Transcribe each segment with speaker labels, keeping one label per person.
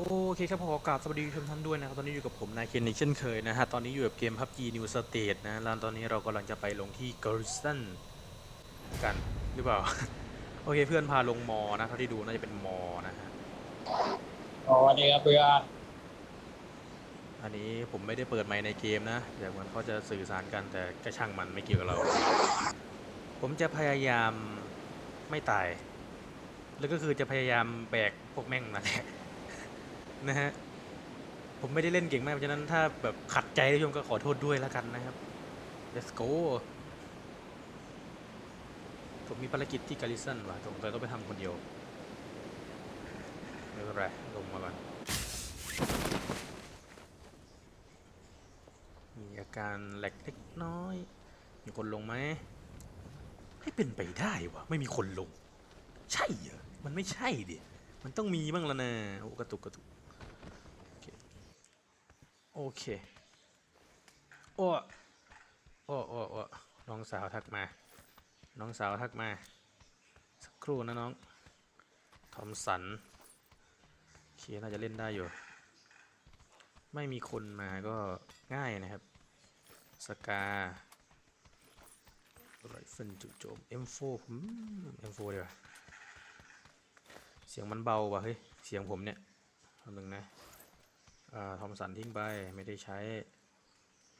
Speaker 1: โอเคครับผมขอกราบสวัสดีทุกท่านด้วยนะครับ ตอนนี้อยู่กับผมนายเคนอีกเช่นเคยนะฮะ ตอนนี้อยู่กับเกม PUBG New State นะแล้วตอนนี้เรากำลังจะไปลงที่ Garrison กันหรือเปล่า โอเคเพื่อนพาลงมอนะเท่าที่ดูน่าจะเป็นมอนะฮะ
Speaker 2: สวัสดีครับเพื่อน
Speaker 1: อันนี้ผมไม่ได้เปิดไมค์ในเกมนะเดี๋ยวเหมือนเขาจะสื่อสารกันแต่กระช่างมันไม่เกี่ยวกับเรา ผมจะพยายามไม่ตาย แล้วก็คือจะพยายามแบกพวกแม่งนั่นแหละ นะฮะ ผมไม่ได้เล่นเก่งมากเพราะฉะนั้นถ้าแบบขัดใจท่านผู้ชมก็ขอโทษด้วยแล้วกันนะครับ let's go ผมมีภารกิจที่การิสันว่ะผมเลยต้องไปทำคนเดียวไม่เป็นไรลงมาก่อนมีอาการแหลกเล็กน้อย มีคนลงไหมให้เป็นไปได้วะไม่มีคนลง ใช่เหรอมันไม่ใช่ดิมันต้องมีบ้างแล้วนะโอ้กระตุกกระตุก โอเค โอ้โอ้โอ้โอ้น้องสาวทักมา น้องสาวทักมา สักครู่นะน้อง ทอมสันโอเคน่าจะเล่นได้อยู่ ไม่มีคนมาก็ง่ายนะครับ สกาไรเฟิลจู่โจม M4 ผม M4 เดี๋ยวาเสียงมันเบาว่ะเฮ้ย เสียงผมเนี่ยคำหนึ่งนะ ทอมสันทิ้งไปไม่ได้ใช้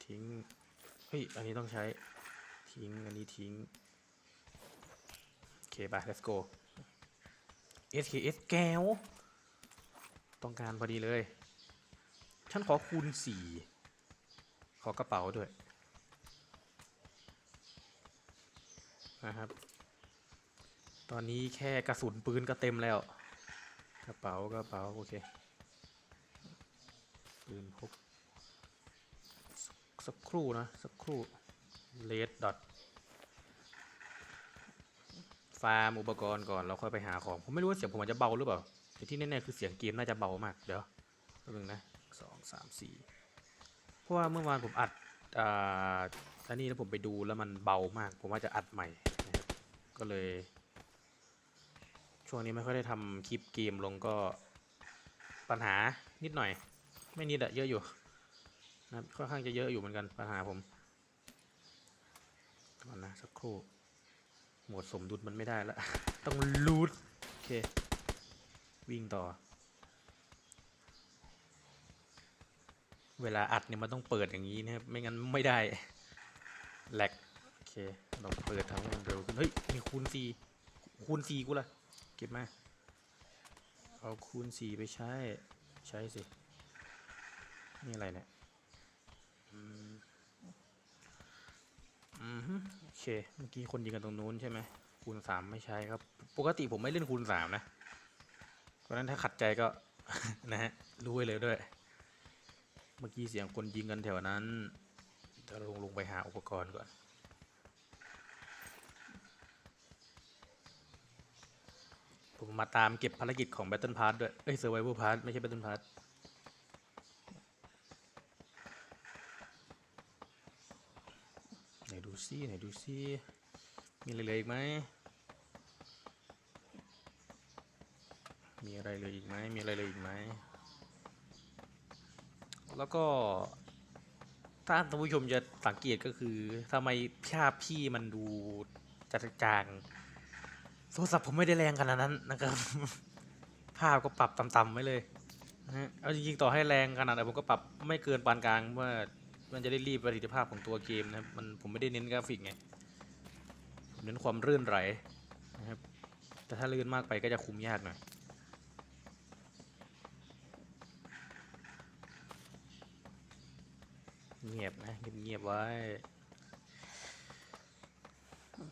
Speaker 1: ทิ้งเฮ้ยอันนี้ต้องใช้ทิ้งอันนี้ทิ้งโอเคไป let's go SKS แก้ว ต้องการพอดีเลย ฉันขอคูณสี่ขอกระเป๋าด้วยนะครับ ตอนนี้แค่กระสุนปืนก็เต็มแล้ว กระเป๋ากระเป๋า โอเค ปืนพกสักสักครู่นะ สักครู่เลดดอทฟาร์มอุปกรณ์ก่อนแล้วค่อยไปหาของ ผมไม่รู้ว่าเสียงผมมันจะเบาหรือเปล่าแต่ที่แน่ๆคือเสียงเกมน่าจะเบามาก เดี๋ยวแป๊บนึงนะสองสามสี่เพราะว่าเมื่อวานผมอัดอ่าอันนี้แล้วผมไปดูแล้วมันเบามาก ผมว่าจะอัดใหม่นะครับก็เลย ช่วงนี้ไม่ค่อยได้ทำคลิปเกมลงก็ปัญหานิดหน่อย ไม่นิดอะเยอะอยู่นะค่อนข้างจะเยอะอยู่เหมือนกันปัญหาผมก่อนนะสักครู่หมดสมดุลมันไม่ได้แล้ว ต้องรูดโอเค วิ่งต่อ เวลาอัดเนี่ยมันต้องเปิดอย่างนี้นะครับ ไม่งั้นไม่ได้แหลกโอเคเราเปิดทำให้มันเร็วขึ้น เฮ้ย มีคูณสี่คูณสี่กูละเก็บมา เอาคูณสี่ไปใช้ ใช้สิ นี่อะไรเนี่ย อืม อืมโอเค เมื่อกี้คนยิงกันตรงนู้นใช่ไหม คูณสามไม่ใช้ครับ ปกติผมไม่เล่นคูณสามนะ เพราะฉะนั้นถ้าขัดใจก็ นะฮะ รู้ไว้เลยด้วย เมื่อกี้เสียงคนยิงกันแถวนั้น จะลงลงไปหาอุปกรณ์ก่อนผมมาตามเก็บภารกิจของ Battle Pass ด้วย เอ้ย Survival Pass ไม่ใช่ Battle Pass ไหนดู ซิไหนดูซิมีอะไรเลยอีกไหมมีอะไรเลยอีกไหมมีอะไรเลยอีกไหมแล้วก็ถ้าท่านผู้ชมจะสังเกตก็คือทำไมภาพพี่มันดูจัดจางโทรศัพท์ผมไม่ได้แรงขนาดนั้นนะครับ ภาพก็ปรับต่ำๆไว้เลยนะเอาจริงๆต่อให้แรงขนาดไหนผมก็ปรับไม่เกินปานกลางว่า มันจะได้รีบประสิทธิภาพของตัวเกมนะครับมันผมไม่ได้เน้นกราฟิกไงผมเน้นความรื่นไหลนะครับแต่ถ้าลื่นมากไปก็จะคุมยากหน่อยเงียบนะเงียบๆไว้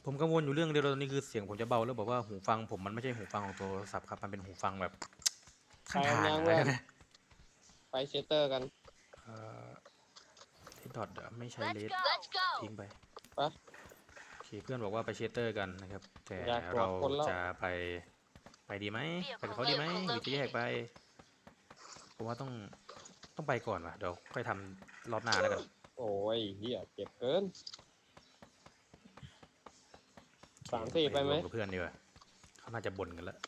Speaker 1: ผมกังวลอยู่เรื่องเดียวตอนนี้คือเสียงผมจะเบาแล้วบอกว่าหูฟัง ผมมันไม่ใช่หูฟังของโทรศัพท์ครับมันเป็นหูฟังแบบข้างทาง
Speaker 2: ไปยัง
Speaker 1: อะไร
Speaker 2: เว้ย
Speaker 1: นะ
Speaker 2: ไปเชสเตอร์กัน
Speaker 1: เอ่อที่ ดอทเดี๋ยวไม่ใช้เล
Speaker 3: Let's
Speaker 1: ส
Speaker 3: go. Let's go.
Speaker 1: ทิ้งไป
Speaker 2: ไป
Speaker 1: โอเคเพื่อนบอกว่าไปเชสเตอร์กันนะครับ แต่
Speaker 2: อยากกอด
Speaker 1: เรา
Speaker 2: คนแล้ว
Speaker 1: จะไปไปดีไหมไปกับเขาดีไหมหรือจะแยกไปผมว่าต้องต้องไปก่อนว่ะเดี๋ยวค่อยทำรอบหน้าแล้วกัน
Speaker 2: โอ้ยเฮียเจ็บเกิน สามสี่ไปไหม
Speaker 1: รวกับเพื่อนดีกว่าเขาน่าจะบ่นกันแล้ว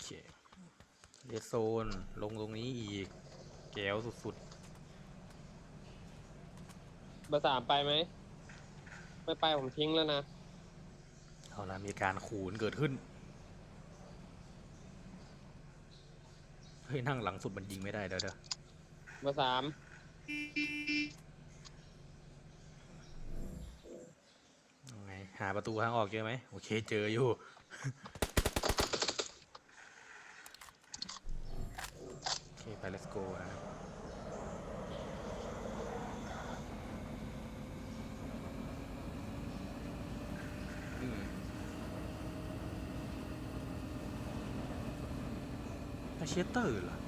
Speaker 1: เคเลดโซนลงตรงนี้อีก แก้วสุด
Speaker 2: เบอร์สามไปไหม ไม่ไปผมทิ้งแล้วนะ
Speaker 1: ๆ เอาละมีการขูนเกิดขึ้น เฮ้ยนั่งหลังสุดมันยิงไม่ได้เด้อเด้อ
Speaker 2: เบอร์สาม
Speaker 1: เอาไงหาประตูทางออกเจอไหมโอเคเจออยู่ โอเคไป let's go นะครับอืมอาเชเตอร์เหรออ๋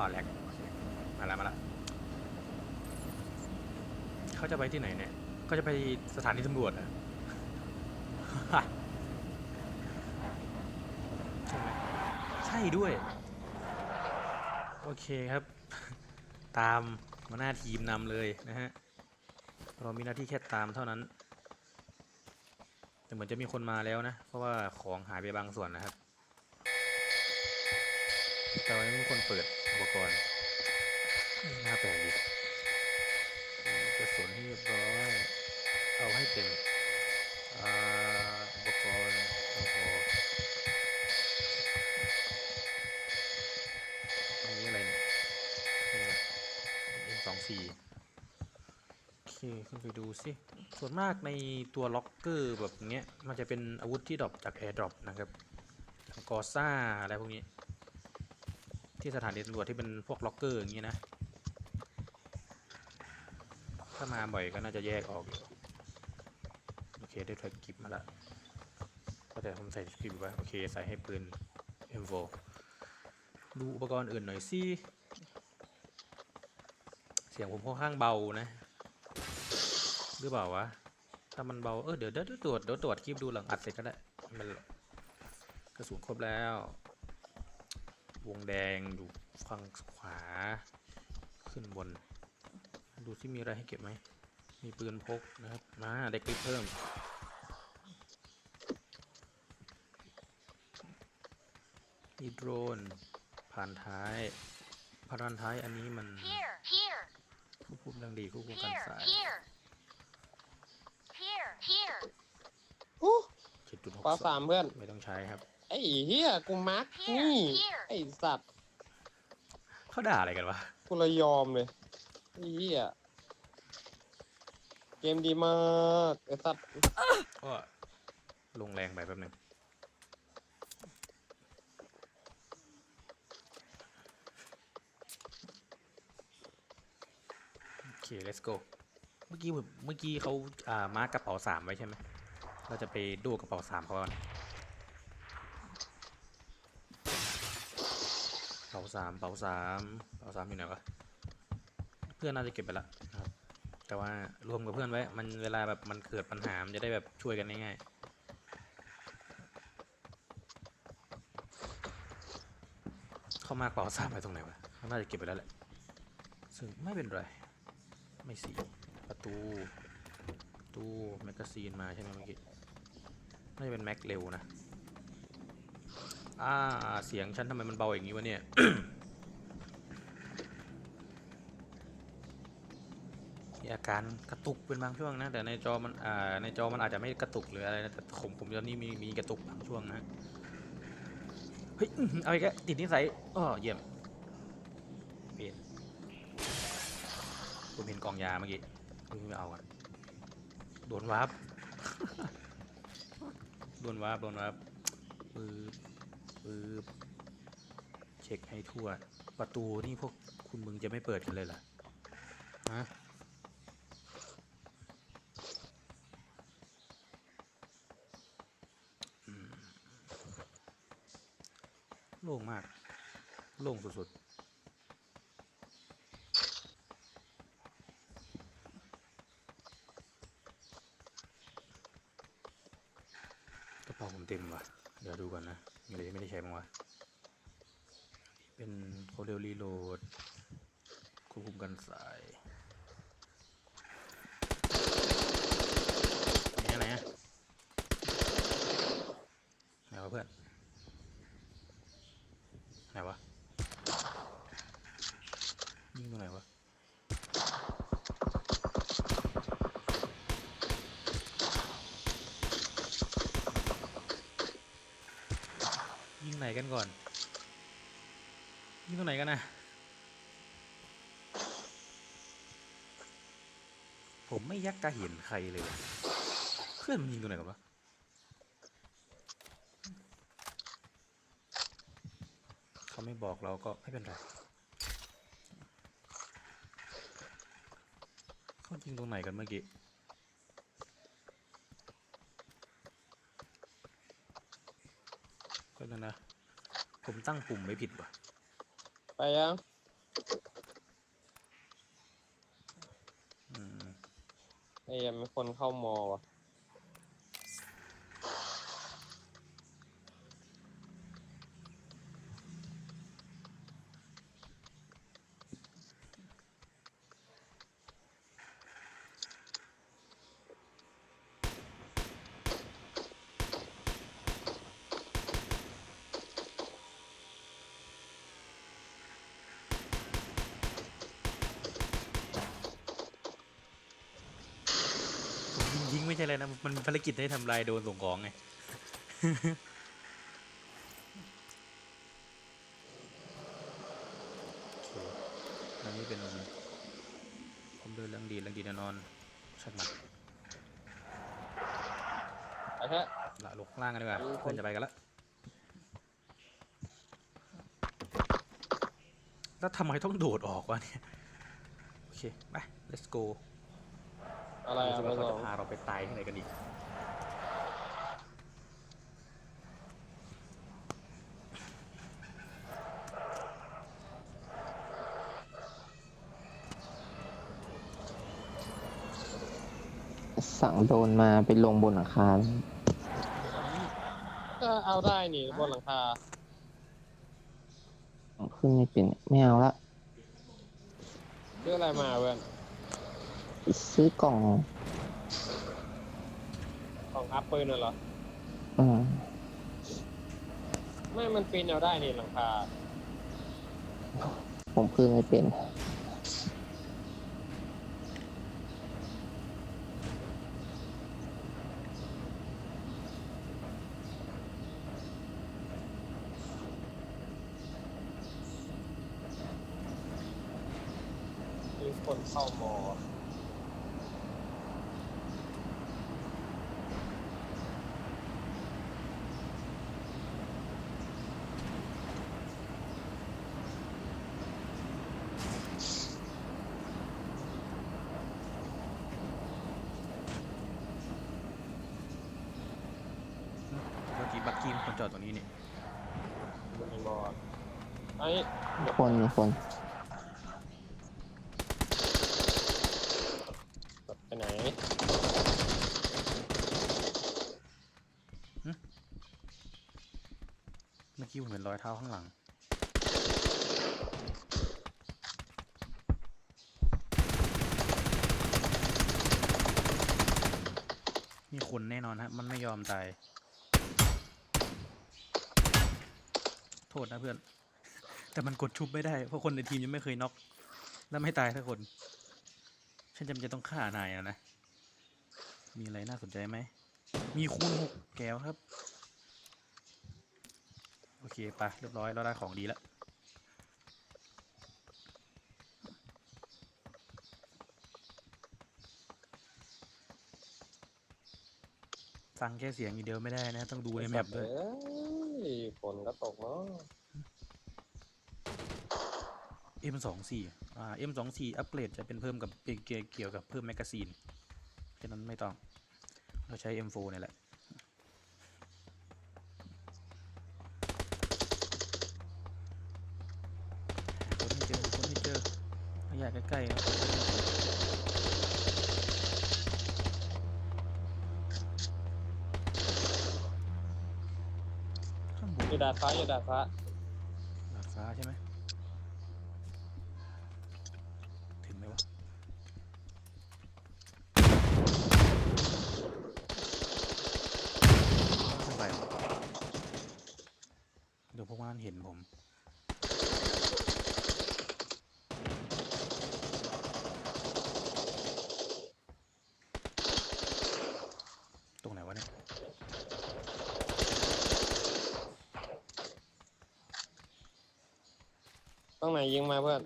Speaker 1: อ๋อแลกมาแล้วมาแล้วเขาจะไปที่ไหนเนี่ยก็จะไปสถานีตำรวจอะใช่ด้วย โอเคครับ ตามหัวหน้าทีมนำเลยนะฮะ เรามีหน้าที่แค่ตามเท่านั้น แต่เหมือนจะมีคนมาแล้วนะ เพราะว่าของหายไปบางส่วนนะครับ แต่ว่ายังไม่มีคนเปิด อุปกรณ์น่าแปลกดีกระสุนให้เรียบร้อย เอาให้เต็มอ่าอุปกรณ์โอ้โหอันนี้อะไรเนี่ยนี่อะไร M24 โอเคขึ้นไปดูสิ ส่วนมากในตัวล็อกเกอร์แบบเนี้ย มันจะเป็นอาวุธที่ดรอปจากแอร์ดรอปนะครับกอซ่าอะไรพวกนี้ ที่สถานีตำรวจที่เป็นพวกล็อกเกอร์อย่างนี้นะ ถ้ามาบ่อยก็น่าจะแยกออกอยู่โอเคได้ถอยกิฟมาละก็แต่ผมใส่กิฟไว้โอเคใส่ให้ปืน M4 ดูอุปกรณ์อื่นหน่อยสิเสียงผมค่อนข้างเบานะ หรือเปล่าวะ ถ้ามันเบา เออเดี๋ยวเดี๋ยวตรวจเดี๋ยวตรวจคลิปดูหลังอัดเสร็จก็ได้ไม่เป็นไรกระสุนครบแล้ว วงแดงอยู่ฝั่งขวา ขึ้นบน ดูที่มีอะไรให้เก็บไหม มีปืนพกนะครับ มาได้คลิปเพิ่ม มีโดรน ผ่านท้ายผ่านท้ายอันนี้มัน
Speaker 3: Here, here,
Speaker 1: ควบคุมเรื่องดีควบคุมกัน
Speaker 3: here,
Speaker 1: สาย
Speaker 3: here. Here, here.
Speaker 2: โอ้
Speaker 1: เจ็ดจุดหก
Speaker 2: เบอร์สามเพื่อน
Speaker 1: ไม่ต้องใช้ครับ
Speaker 2: ไอ้เฮียกูมาร์กนี่ ไอ้สัตว์
Speaker 1: เขาด่าอะไรกันวะ
Speaker 2: กูเลยยอมเลยไอ้เฮียเกมดีมากไอ้สัตว์
Speaker 1: ก็ลงแรงไปแป๊บหนึงโอเค let's go เมื่อกี้ผมเมื่อกี้เขาอ่ามาร์กกระเป๋าสามไว้ใช่ไหม เราจะไปดูกระเป๋าสามเขาก่อนเป๋าสามเป๋าสามเป๋าสามอยู่ไหนวะเพื่อนน่าจะเก็บไปละครับ แต่ว่ารวมกับเพื่อนไว้ มันเวลาแบบมันเกิดปัญหามันจะได้แบบช่วยกันง่ายๆเข้ามาเป๋าสามไปตรงไหนวะเขาน่าจะเก็บไปแล้วแหละซึ่งไม่เป็นไรไม่สีประตูประตูแมกกาซีนมาใช่ไหมเมื่อกี้น่าจะเป็นแม็กเร็วนะ อ่าเสียงฉันทำไมมันเบาอย่างนี้วะเนี่ย มีอาการกระตุกเป็นบางช่วงนะ แต่ในจอมันอ่าในจอมันอาจจะไม่กระตุกหรืออะไรนะ แต่ผมผมตอนนี้มีมีกระตุกบางช่วงนะ เฮ้ยอื้อหือเอาอีกแล้วติดนิสัยอ้อเยี่ยมเปลี่ยนผมเห็นกล่องยาเมื่อกี้ไม่เอากันโดนวาร์ปโดนวาร์ปโดนวาร์ปปื๊บ ปื๊บเช็คให้ทั่ว ประตูนี่พวกคุณมึงจะไม่เปิดกันเลยเหรอฮะโล่งมาก โล่งสุด เต็มว่ะ เดี๋ยวดูก่อนนะ มีอะไรที่ไม่ได้ใช้บ้างวะ เป็นโคเรลรีโหลดควบคุมกันสายไหนอะไหนะไหนวะเพื่อนไหนวะ ยิงตรงไหนวะ ยิงไหนกันก่อน ยิงตรง ไหนกันนะผมไม่ยักกะเห็นใครเลย เพื่อนมันยิงตรงไหนกันวะเขาไม่บอกเราก็ไม่เป็นไรเขายิงตรงไหนกันเมื่อกี้ก็นั่นนะ ผมตั้งปุ่มไม่ผิดว่ะ
Speaker 2: ไปยัง
Speaker 1: อืม
Speaker 2: ไอ้ยังมีคนเข้ามอว่ะ
Speaker 1: ผมยิงไม่ใช่เลยนะ มันภารกิจให้ทำลายโดนส่งของไงโอเคอันนี้เป็นผมเดินเรื่องดีเรื่องดีแน่นอนช่างมัน
Speaker 2: ไปแค่
Speaker 1: ละลงข้างล่างกันดีกว่า
Speaker 2: อืม
Speaker 1: เพื่อนจะไปกันละแล้วทำไมต้องโดดออกวะเนี่ย โอเค ไป let's go
Speaker 2: อะไร
Speaker 1: ดู
Speaker 2: อะ
Speaker 1: สิ
Speaker 2: เบอ
Speaker 1: ว่า
Speaker 2: ร์ส
Speaker 1: เขา
Speaker 2: อ
Speaker 1: จะ
Speaker 2: ง
Speaker 1: พาเราไปตายที่ไหนกันอีก
Speaker 3: สั่งโดรนมาไปลงบนหลังคาแล้ว
Speaker 2: ก็เอาได้นี่บนหลังคา
Speaker 3: ขึ้นไม่เป็นไม่เอาละ
Speaker 2: ซื้ออะไรมาเว้ย
Speaker 3: ซื้อกล่อง
Speaker 2: กล่องอัพปืนน่ะเหรอ
Speaker 3: อืม
Speaker 2: ไม่ มันปีนเอาได้นี่หลังคา
Speaker 3: ผมขึ้นไม่เป็น
Speaker 2: มีคนเข้ามอ
Speaker 1: เมื่อกี้บักกี้มันคน จอดตรงนี้นี่
Speaker 2: มันมีมอไอ้
Speaker 3: คนมีคน
Speaker 2: ไปไหน
Speaker 1: เมื่อกี้ผมเห็นรอยเท้าข้างหลัง มีคนแน่นอนฮะ มันไม่ยอมตาย โทษนะเพื่อน แต่มันกดชุบไม่ได้ เพราะคนในทีมยังไม่เคยน็อกและไม่ตายสักคน ฉันจำเป็นต้องฆ่านายอะนะ มีอะไรน่าสนใจไหม มีคูณหกแก้วครับ โอเคไปเรียบร้อยเราได้ของดีแล้วฟังแค่เสียงอย่างเดียวไม่ได้นะ ต้องดูในแมปด้วย
Speaker 2: เอ้ย ฝนก็ตกเนาะ
Speaker 1: M สองสี่อ่า M สองสี่อัปเกรดจะเป็นเพิ่มกับเป็นเกี่ยวเกี่ยวกับเพิ่มแมกกาซีนฉะนั้นไม่ต้อง เราใช้ M4 เนี่ยแหละ คนให้เจอคนให้เจอระยะใกล้ๆครับ
Speaker 2: อยู่ ดาดฟ้าอยู่ดาดฟ้า
Speaker 1: ดาดฟ้าใช่ไหมถึงไหมวะขึ้นไปวะเดี๋ยวพวกมันเห็นผม ตรงไหนวะเนี่ย
Speaker 2: ต้องไหนยิงมาเพื่อน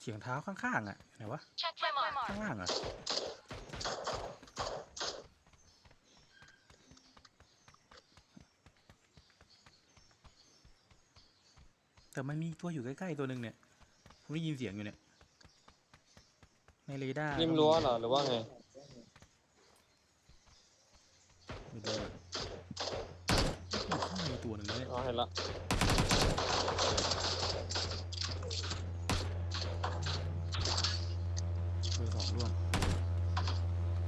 Speaker 1: เสียงเท้าข้างๆอะไหนวะ
Speaker 4: Check my mark.
Speaker 1: ข้างล่างอะแต่มันมีตัวอยู่ใกล้ๆตัวหนึ่งเนี่ยผมได้ยินเสียงอยู่เนี่ย ในเรดาร์
Speaker 2: ริมรั้วเหรอหรือว่าไง
Speaker 1: ไม่รู้อะอยู่ข้างในตัวหนึ่งเลยเนี่ย
Speaker 2: อ๋อเห็นละ
Speaker 1: เบอร์สองร่วง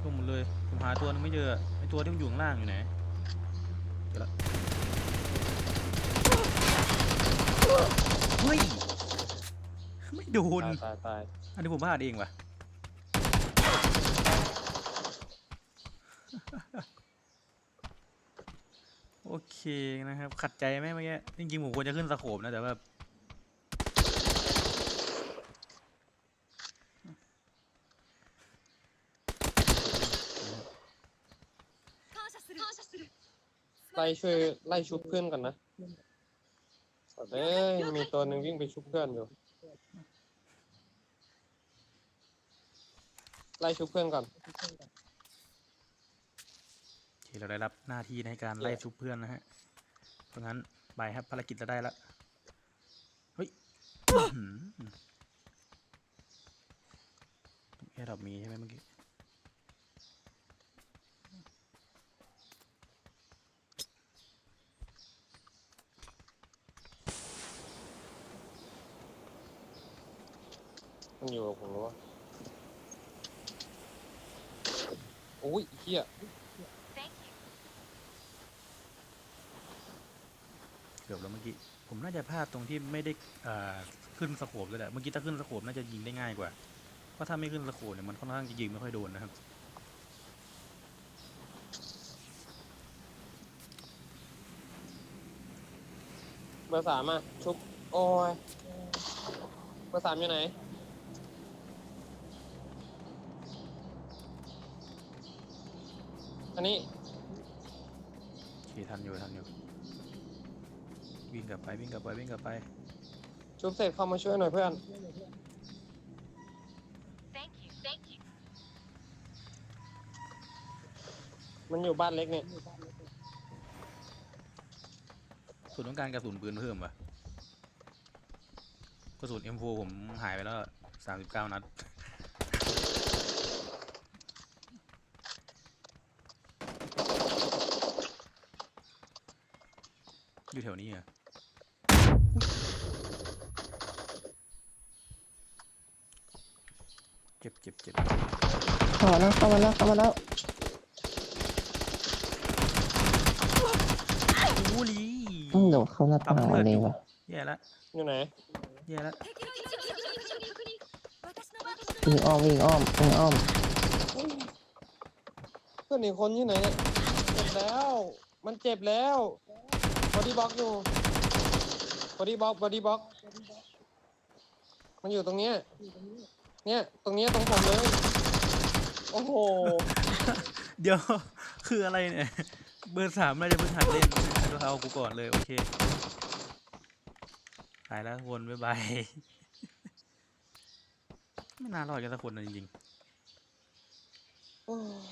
Speaker 1: ร่วงหมดเลย ผม หาตัวนึงไม่เจอไอตัวที่มันอยู่ข้างล่างอยู่ไหนเจอละเฮ้ยไม่โดน
Speaker 2: ตายตายตาย
Speaker 1: อันนี้ผมพลาดเองว่ะโอเคนะครับขัดใจไหมเมื่อกี้จริงๆผมควรจะขึ้นสโคปนะแต่ว่า
Speaker 2: ไล่ช่วยไล่ชุบเพื่อนก่อนนะสัตว์เอ้ยมีตัวหนึ่งวิ่งไปชุบเพื่อนอยู่ ไล่ชุบเพื่อนก่อน
Speaker 1: โอเคเราได้รับหน้าที่ในการไล่ชุบเพื่อนนะฮะ เพราะงั้นไปครับภารกิจจะได้ละเฮ้ยอื้อหือแอร์ดรอปมีใช่ไหมเมื่อกี้
Speaker 2: มันอยู่กับผมรู้ว่าโอ้ยเฮีย
Speaker 4: Thank you.
Speaker 1: เกือบแล้วเมื่อกี้ ผมน่าจะพลาดตรงที่ไม่ได้อ่าขึ้นสโคปเลยแหละ เมื่อกี้ถ้าขึ้นสโคปน่าจะยิงได้ง่ายกว่า เพราะถ้าไม่ขึ้นสโคปเนี่ยมันค่อนข้างจะยิงไม่ค่อยโดนนะครับ
Speaker 2: เบอร์สามอะชุบ โอ้ยเบอร์สามอยู่ไหน อันนี้
Speaker 1: โอเคทันอยู่ทันอยู่ วิ่งกลับไปวิ่งกลับไปวิ่งกลับไป
Speaker 2: ชุบเสร็จเข้ามาช่วยหน่อยเพื่อน
Speaker 4: Thank you. Thank you.
Speaker 2: มันอยู่บ้านเล็กเนี่ย
Speaker 1: ส่วนต้องการกระสุนปืนเพิ่มปะกระสุน M4 ผมหายไปแล้วสามสิบเก้านัด อยู่แถวนี้เหรอะเจ็บเจ็บเจ็บ
Speaker 3: เข้ามาแล้วเข้ามาแล้วเข้ามาแล้ว
Speaker 1: โอ้ลี
Speaker 3: อืมเดี๋ยวเข้าหน้าต่างมาเลยว่ะ
Speaker 1: แย่ละ
Speaker 2: อยู่ไหน
Speaker 1: แย่ละ
Speaker 3: วิ่งอ้อมวิ่งอ้อมวิ่งอ้อม
Speaker 2: เพื่อนอีกคนอยู่ไหนเนี่ยเจ็บแล้ว มันเจ็บแล้วบ อดี้บ็อกอยู่บอดี้บ็อกบอดี้บ็อก มันอยู่ตรงเนี้ย เนี่ย ตรงเนี้ยตรงผมเลย โอ้โห
Speaker 1: เดี๋ยว คืออะไรเนี่ย เบอร์สามน่าจะเพิ่งหัดเล่นก็เอากูก่อนเลย โอเคตายแล้ววนบ๊ายบาย ไม่น่ารอดกันสักคนนะจริง
Speaker 2: โอ้ย